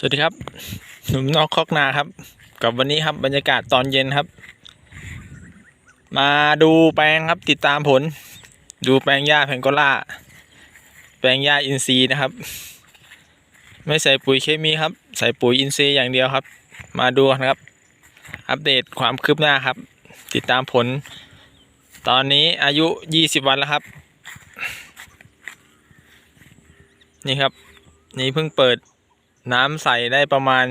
สวัสดีครับหนุ่มนอกคอกนาครับ กับวันนี้ครับบรรยากาศตอนเย็นครับ มาดูแปลงครับติดตามผล ดูแปลงหญ้าแพงโกล่า แปลงหญ้าอินทรีย์นะครับ ไม่ใส่ปุ๋ยเคมีครับ ใส่ปุ๋ยอินทรีย์อย่างเดียวครับ มาดูกันครับ อัปเดตความคืบหน้าครับ ติดตามผล ตอนนี้อายุ 20 วันแล้วครับ นี่ครับ นี่เพิ่งเปิด น้ำใส่ได้ประมาณ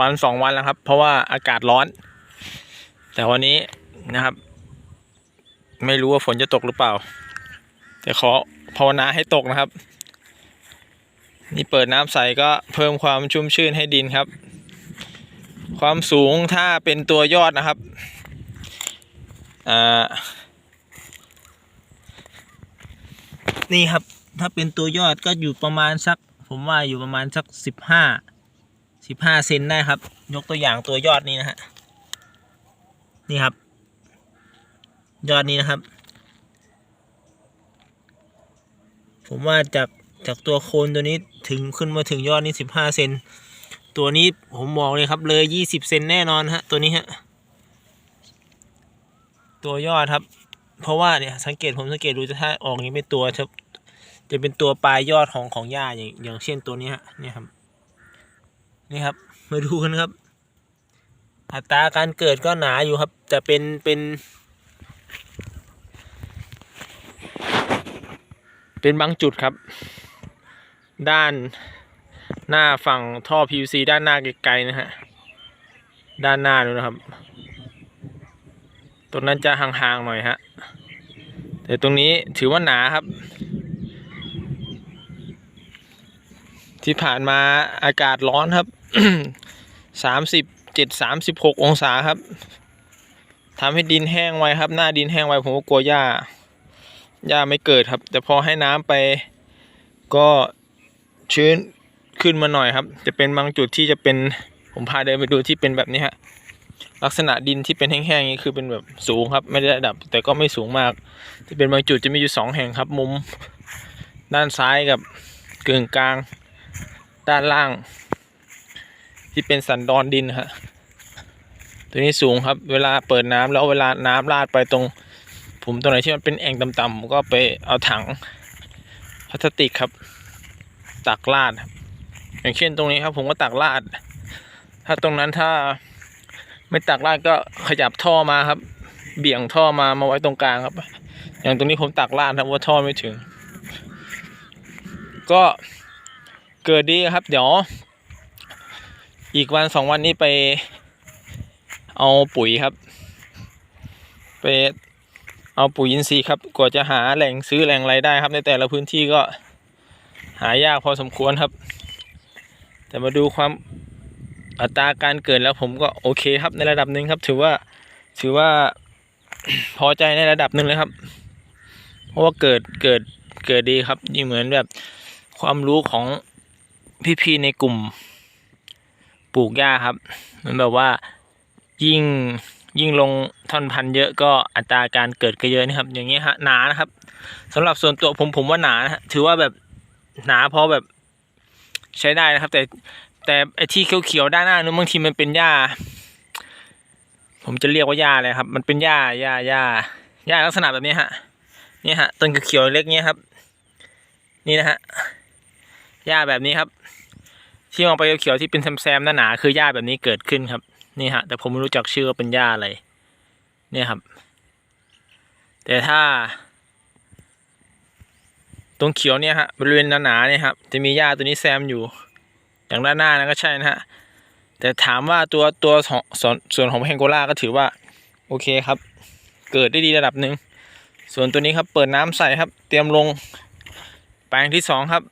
วันสองวันแล้วครับ เพราะว่าอากาศร้อน แต่วันนี้นะครับ ไม่รู้ว่าฝนจะตกหรือเปล่า แต่ขอภาวนาให้ตกนะครับ นี่เปิดน้ำใส่ก็เพิ่มความชุ่มชื่นให้ดินครับ ความสูงถ้าเป็นตัวยอดนะครับนี่ครับ ถ้าเป็นตัวยอดก็อยู่ประมาณสัก ผมว่าอยู่ประมาณสักสิบห้าสิบห้าเซนได้ครับ ยกตัวอย่างตัวยอดนี้นะฮะนี่ครับ ยอดนี้นะครับ ผมว่าจากจากตัวโคนตัวนี้ถึงขึ้นมาถึงยอดนี้สิบห้าเซนตัวนี้ผมบอกเลยครับ เลยยี่สิบเซนแน่นอนฮะ ตัวนี้ฮะตัวยอดครับ เพราะว่าเนี่ยสังเกตผมสังเกตดูจะถ้าออกนี้เป็นตัวจะ จะเป็นตัวปลายยอดของของหญ้าอย่างอย่างเช่นตัวนี้ฮะนี่ครับนี่ครับ มาดูกันครับ อัตราการเกิดก็หนาอยู่ครับแต่เป็นเป็น เป็นบางจุดครับ ด้านหน้าฝั่งท่อ PVC ด้านหน้าไกลๆนะฮะด้านหน้าดูนะครับตรงนั้นจะห่างๆหน่อยฮะแต่ตรงนี้ถือว่าหนาครับ ที่ผ่านมาอากาศร้อนครับสามสิบเจ็ดสามสิบหกองศาครับทำให้ดินแห้งไวครับ หน้าดินแห้งไวผมก็กลัวหญ้าหญ้าไม่เกิดครับ แต่พอให้น้ำไปก็ชื้นขึ้นมาหน่อยครับ จะเป็นบางจุดที่จะเป็นผมพาเดินไปดูที่เป็นแบบนี้ฮะลักษณะดินที่เป็นแห้งๆนี้คือเป็นแบบสูงครับ ไม่ได้ระดับ แต่ก็ไม่สูงมาก จะเป็นบางจุดจะมีอยู่สองแห่งครับ มุมด้านซ้ายกับกึ่งกลาง ด้านล่าง ที่เป็นสันดอนดินฮะตัวนี้สูงครับ เวลาเปิดน้ำแล้วเวลาน้ำราดไปตรง ผมตรงไหนที่มันเป็นแอ่งต่ำๆผมก็ไปเอาถังพลาสติกครับ ตักราดอย่างเช่นตรงนี้ครับ ผมก็ตักราด ถ้าตรงนั้นถ้าไม่ตักราดก็ขยับท่อมาครับ เบี่ยงท่อมามาไว้ตรงกลางครับ อย่างตรงนี้ผมตักราดครับว่าท่อไม่ถึง ก็ เกิดดีครับ เดี๋ยว อีกวันสองวันนี้ไป เอาปุ๋ยครับ ไปเอาปุ๋ยอินทรีย์ครับ กว่าจะหาแหล่งซื้อแหล่งไรายได้ครับ ในแต่ละพื้นที่ก็หายากพอสมควรครับ แต่มาดูความอัตราการเกิดแล้วผมก็โอเคครับในระดับหนึ่งครับ ถือว่าถือว่าพอใจในระดับหนึ่งเลยครับ เพราะว่าเกิดเกิดเกิดดีครับยิ่งเหมือนแบบความรู้ของ พี่ๆในกลุ่มปลูกหญ้าครับมือนแบบว่ายิ่งยิ่งลงท่อนพันเยอะก็อัตราการเกิดก็เยอะนะครับ อย่างเงี้ยฮะหนานะครับสำหรับส่วนตัวผมผมว่าหนานะฮะถือว่าแบบหนาพอแบบใช้ได้นะครับ แต่แต่ไอที่เขียวๆด้านหน้านู้นบางทีมันเป็นหญ้า ผมจะเรียกว่าหญ้าอะไรครับ มันเป็นหญ้าหญ้าหญ้าหญ้าลักษณะแบบนี้ฮะนี่ฮะต้นเขียวๆเล็กเนี้ยครับ นี่นะฮะ หญ้าแบบนี้ครับ ที่มองไปเขียวๆที่เป็นแซมๆหนาๆคือหญ้าแบบนี้เกิดขึ้นครับ นี่ฮะ แต่ผมไม่รู้จักชื่อว่าเป็นหญ้าอะไร เนี่ยครับ แต่ถ้า ตรงเขียวเนี่ยฮะบริเวณหนาๆเนี่ยครับจะมีหญ้าตัวนี้แซมอยู่ อย่างด้านหน้านะก็ใช่นะฮะแต่ถามว่าตัวตัวส่วนส่วนของแพงโกล่าก็ถือว่า โอเคครับ เกิดได้ดีระดับหนึ่งส่วนตัวนี้ครับเปิดน้ำใส่ครับ เตรียมลงแปลงที่สองครับ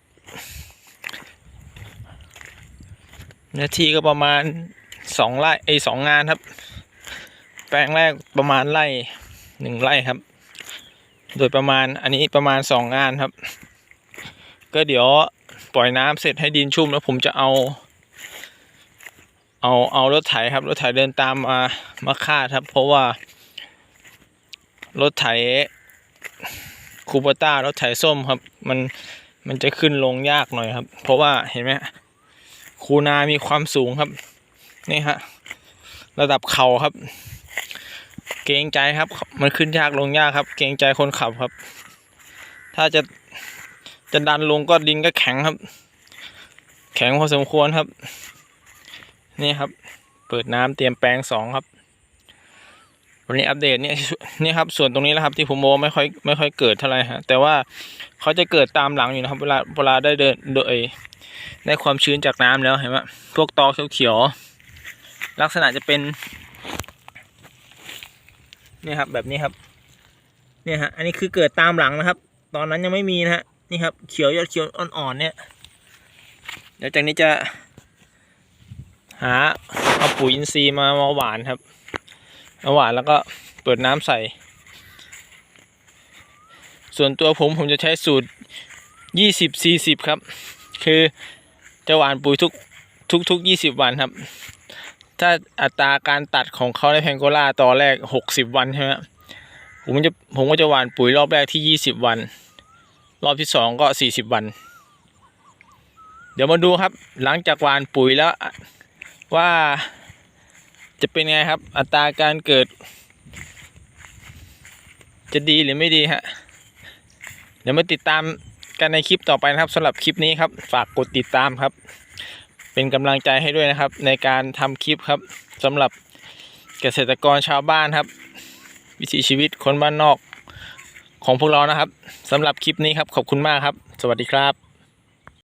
เนื้อที่ก็ประมาณสองไร่ไอสองงานครับ แปลงแรกประมาณไร่หนึ่งไร่ครับ โดยประมาณอันนี้ประมาณสองงานครับ ก็เดี๋ยวปล่อยน้ำเสร็จให้ดินชุ่มแล้วผมจะเอา เอาเอารถไถครับรถไถเดินตามมามาคาดครับ เพราะว่ารถไถคูปต้ารถไถส้มครับ มันมันจะขึ้นลงยากหน่อยครับ เพราะว่าเห็นไหม คูนามีความสูงครับ นี่ฮะ ระดับเข่าครับ เกรงใจครับ มันขึ้นยากลงยากครับ เกรงใจคนขับครับ ถ้าจะจะดันลงก็ดินก็แข็งครับ แข็งพอสมควรครับ นี่ครับ เปิดน้ำเตรียมแปลงสองครับ วันนี้อัปเดตเนี่ยนี่ครับส่วนตรงนี้แหละครับที่ผมโมไม่ค่อยไม่ค่อยเกิดเท่าไหร่ฮะแต่ว่าเขาจะเกิดตามหลังอยู่นะครับ เวลาเวลาได้เดินโดยได้ความชื้นจากน้ำแล้วเห็นไหมพวกตอเขียวๆลักษณะจะเป็นนี่ครับแบบนี้ครับเนี่ยฮะอันนี้คือเกิดตามหลังนะครับ ตอนนั้นยังไม่มีนะฮะนี่ครับเขียวยอดเขียวอ่อนๆเนี่ยเดี๋ยวจากนี้จะหาเอาปุ๋ยอินทรีย์มามาหวานครับ มาหวานแล้วก็เปิดน้ำใส่ ส่วนตัวผมผมจะใช้สูตรยี่สิบสี่สิบครับ คือจะหวานปุ๋ยทุกทุกทุกยี่สิบวันครับ ถ้าอัตราการตัดของเขาในแพงโกลาตอนแรกหกสิบวันใช่ไหมผมจะผมก็จะหวานปุ๋ยรอบแรกที่ยี่สิบวัน รอบที่สองก็สี่สิบวัน เดี๋ยวมาดูครับ หลังจากหวานปุ๋ยแล้วว่า จะเป็นไงครับ อัตราการเกิด จะดีหรือไม่ดีฮะ เดี๋ยวมาติดตามกันในคลิปต่อไปนะครับสำหรับคลิปนี้ครับ ฝากกดติดตามครับ เป็นกำลังใจให้ด้วยนะครับ ในการทำคลิปครับสำหรับเกษตรกรชาวบ้านครับ วิถีชีวิตคนบ้านนอกของพวกเรานะครับสำหรับคลิปนี้ครับขอบคุณมากครับ สวัสดีครับ